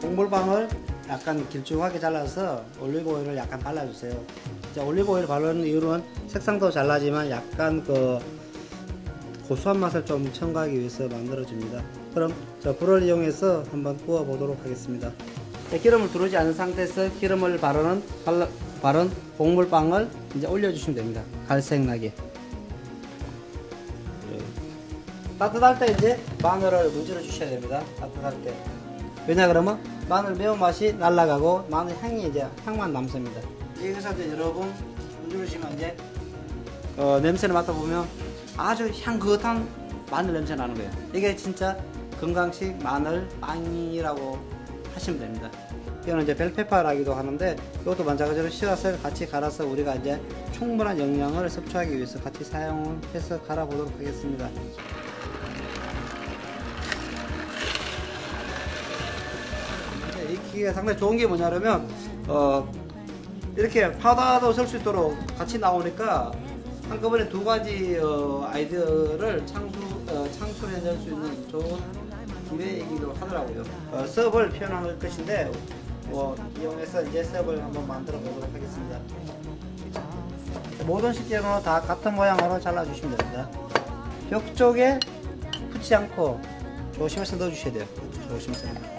곡물빵을 약간 길쭉하게 잘라서 올리브 오일을 약간 발라주세요. 자, 올리브 오일 바르는 이유는 색상도 잘 나지만 약간 그 고소한 맛을 좀 첨가하기 위해서 만들어줍니다. 그럼 저 불을 이용해서 한번 구워 보도록 하겠습니다. 자, 기름을 두르지 않은 상태에서 기름을 바르는 발라- 바른 곡물빵을 이제 올려주시면 됩니다. 갈색 나게. 따뜻할 때 이제 마늘을 문질러 주셔야 됩니다. 따뜻할 때. 왜냐 그러면 마늘 매운맛이 날아가고 마늘 향이 이제 향만 남습니다. 여기서 이제 여러분 문지르시면 이제 어, 냄새를 맡아보면 아주 향긋한 마늘 냄새 나는 거예요. 이게 진짜 건강식 마늘 빵이라고 하시면 됩니다. 이거는 이제 벨페파라기도 하는데 이것도 마찬가지로 씨앗을 같이 갈아서 우리가 이제 충분한 영양을 섭취하기 위해서 같이 사용해서 갈아보도록 하겠습니다. 이 기계가 상당히 좋은 게 뭐냐면 어 이렇게 파다도 쓸 수 있도록 같이 나오니까 한꺼번에 두 가지 어, 아이디어를 창수 어, 창출해낼 수 있는 좋은 기회이기도 하더라고요. 어, 수업을 표현할 것인데 뭐 이용해서 이제 수업을 한번 만들어 보도록 하겠습니다. 모든 식재료는 다 같은 모양으로 잘라주시면 됩니다. 벽 쪽에 붙지 않고 조심해서 넣어주셔야 돼요. 조심해서.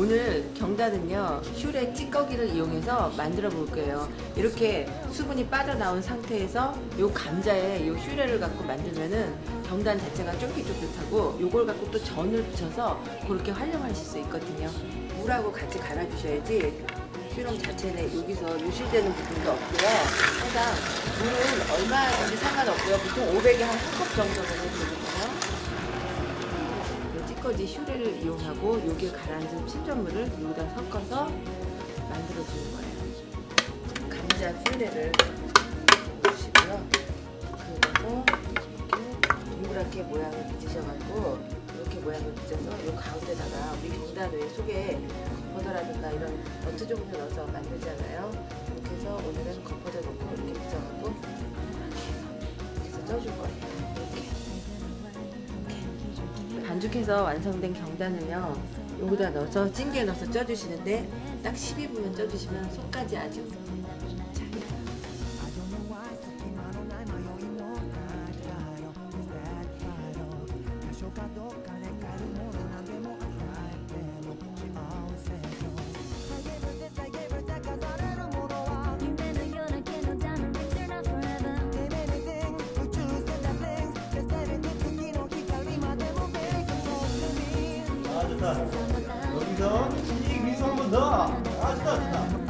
오늘 경단은요 슈렉 찌꺼기를 이용해서 만들어 볼 거예요. 이렇게 수분이 빠져나온 상태에서 요 감자에 요 슈레를 갖고 만들면은 경단 자체가 쫄깃쫄깃하고 요걸 갖고 또 전을 붙여서 그렇게 활용하실 수 있거든요. 물하고 같이 갈아 주셔야지 슈럼 자체는 여기서 유실되는 부분도 없고요. 항상 물은 얼마든지 상관없고요. 보통 500에 한 한 컵 정도는 되거든요 이 찌꺼기 슈레를 이용하고 여기에 가라앉은 침전물을 여기다 섞어서 만들어주는 거예요. 감자 슈레를 주시고요. 그래서 이렇게 동그랗게 모양을 빚으셔가지고 이렇게 모양을 빚어서 이 가운데다가 우리 경단 외 속에 겉포도라든가 이런 너트 종류 넣어서 만들잖아요. 이렇게 해서 오늘은 겉포도 넣고 이렇게 빚어갖고 이렇게 해서 쪄줄 거예요. 반죽해서 완성된 경단은요 여기다 넣어서 찜기에 넣어서 쪄주시는데 딱 12분만 쪄주시면 속까지 아주 잘 You 좋다. 여기서 이 미소 한번 넣어. 아 좋다 좋다.